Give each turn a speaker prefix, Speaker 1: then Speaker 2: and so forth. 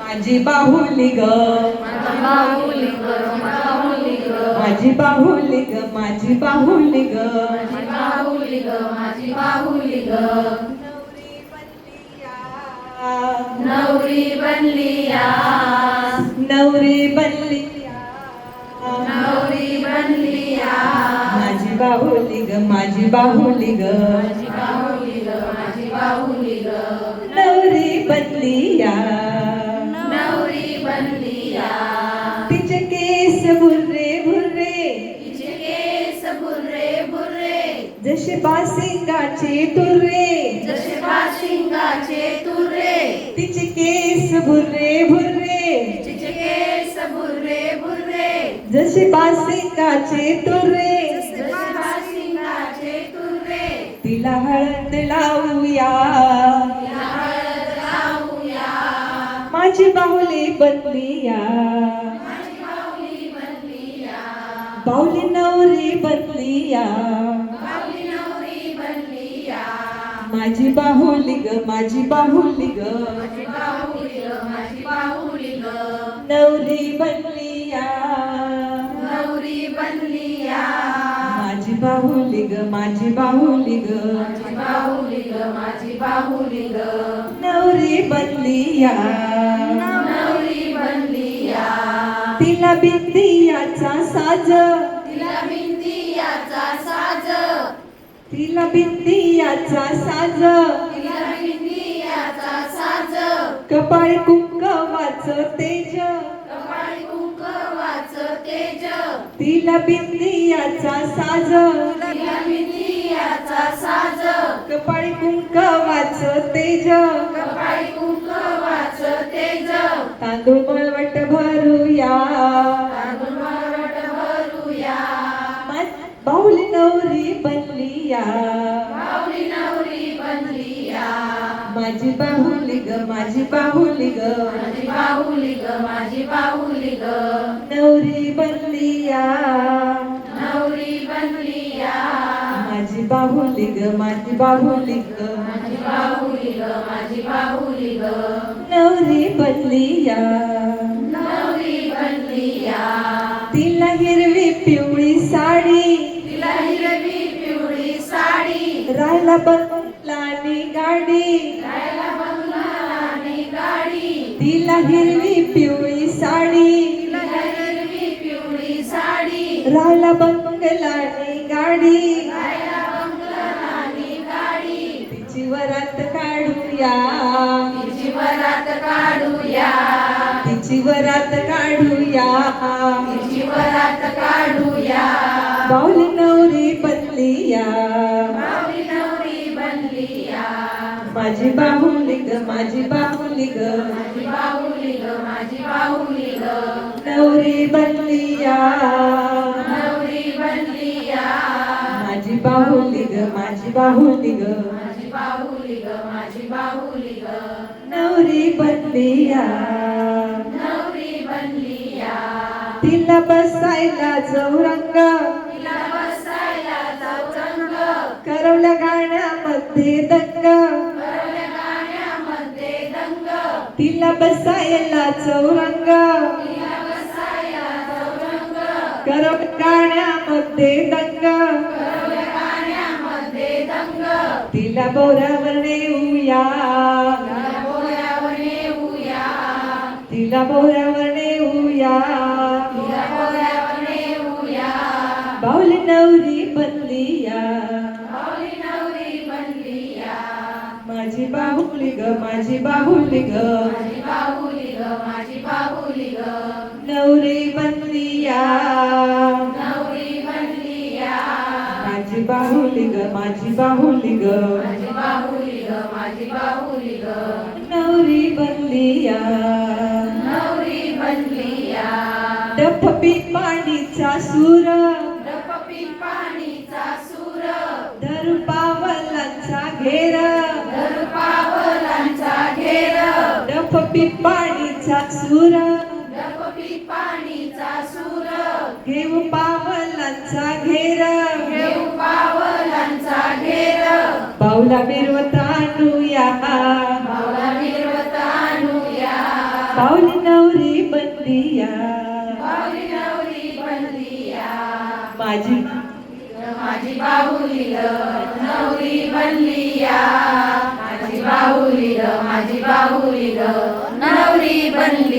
Speaker 1: माझी बाहुली ग माझी बाहुली ग माझी बाहुली ग
Speaker 2: नवरी बनली
Speaker 1: नवरी बनली
Speaker 2: नवरी बनली आज
Speaker 1: माझी बाहुली ग माझी बाहुली ग
Speaker 2: माझी बाहुली ग माझी बाहुली ग
Speaker 1: नवरी बनली या बासिंगाचे तुर्रे
Speaker 2: जसे बाशिंगाचे तुरे
Speaker 1: तिचे केस भुर्रे भुर्रे.
Speaker 2: तिचे केस बुर्रे बुर्रे
Speaker 1: जसे बासिंगाचे तुर्रे
Speaker 2: जसे बाशिंगाचे तुरे
Speaker 1: तिला हळद लावूया.
Speaker 2: हळद लावूया.
Speaker 1: माझी बाहुली बनली या
Speaker 2: माझी बाहुली
Speaker 1: नवरी बनली माझी बाहुली ग माझी बाहुली ग. नवरी बनली या.
Speaker 2: नवरी बनली या.
Speaker 1: माझी बाहुली ग माझी बाहुली ग.
Speaker 2: माझी बाहुली ग माझी बाहुली ग.
Speaker 1: नवरी बनली या.
Speaker 2: नवरी बनली या.
Speaker 1: तिला बिंदियाचा साज.
Speaker 2: तिला बिंदियाचा साज.
Speaker 1: तिला बिंदियाचा साज.
Speaker 2: तिला बिंदियाचा साज.
Speaker 1: कपाळी कुंकवाच तेज.
Speaker 2: कपाळी कुंकवाच तेज.
Speaker 1: तिला बिंदियाचा साज.
Speaker 2: तिला बिंदियाचा साज.
Speaker 1: कपाळी कुंकवाच तेज.
Speaker 2: कपाळी कुंकवाच तेज.
Speaker 1: तांदूळ मळवट भरूया. बाहुली नवरी या
Speaker 2: बाहुली नवरी बनली या
Speaker 1: माझी बाहुली ग माझी बाहुली ग.
Speaker 2: माझी बाहुली ग माझी बाहुली ग.
Speaker 1: नवरी बनली या
Speaker 2: नवरी बनली या
Speaker 1: माझी बाहुली ग माझी बाहुली ग.
Speaker 2: माझी बाहुली ग माझी बाहुली ग.
Speaker 1: नवरी बनली राहायला बंगलानी गाडी.
Speaker 2: राहायला बंगला आणि गाडी.
Speaker 1: तिला हिरवी पिवळी साडी.
Speaker 2: तिला हिरवी पिवळी साडी.
Speaker 1: राहायला बंगलानी गाडी.
Speaker 2: राहायला बंगला आणि गाडी.
Speaker 1: तिची वरात काढूया.
Speaker 2: तिची वरात काढूया.
Speaker 1: तिची वरात काढूया.
Speaker 2: तिची वरात काढूया.
Speaker 1: बाहुली नवरी बनली माझी बाहुली ग माझी बाहुली ग.
Speaker 2: माझी बाहुली ग माझी बाहुली ग.
Speaker 1: नवरी बनली या.
Speaker 2: नवरी बनली या.
Speaker 1: माझी बाहुली ग माझी बाहुली ग.
Speaker 2: माझी बाहुली ग माझी बाहुली ग.
Speaker 1: नवरी बनली या.
Speaker 2: नवरी बनली या.
Speaker 1: तिला बसायला चौरंग
Speaker 2: तिला बसायला चौरंग
Speaker 1: करवल्या गाण्यामध्ये तिला बसायला चौरंग.
Speaker 2: तिला बसायला
Speaker 1: गाण्यामध्ये दंग. तिला बोरावर नेऊया.
Speaker 2: तिला
Speaker 1: बोरावर नेऊया. बाहुली नवरी बनली माझी बाहुली ग माझी बाहुली ग.
Speaker 2: माझी बाहुली ग माझी बाहुली ग.
Speaker 1: नवरी बनली या.
Speaker 2: नवरी
Speaker 1: माझी बाहुली ग माझी बाहुली ग.
Speaker 2: माझी बाहुली ग माझी बाहुली ग.
Speaker 1: नवरी बनली या.
Speaker 2: नवरी बनली या.
Speaker 1: डफ पाणीचा सूर.
Speaker 2: डपपी पाणीचा सूर.
Speaker 1: धरू पावलांचा घेर. पाणीचा सूर.
Speaker 2: पाणीचा सूर.
Speaker 1: घेऊ पावलांचा घेर.
Speaker 2: घेऊ पावलांचा घेर.
Speaker 1: पावला मिरवत आणूया.
Speaker 2: बावला मिरवत आणूया.
Speaker 1: बाहुली नवरी बनलिया
Speaker 2: बाहुली नवरी
Speaker 1: माझी
Speaker 2: माझी नवरी बनलिया बाहुली ग माझी बाहुली ग नवरी
Speaker 1: बनली.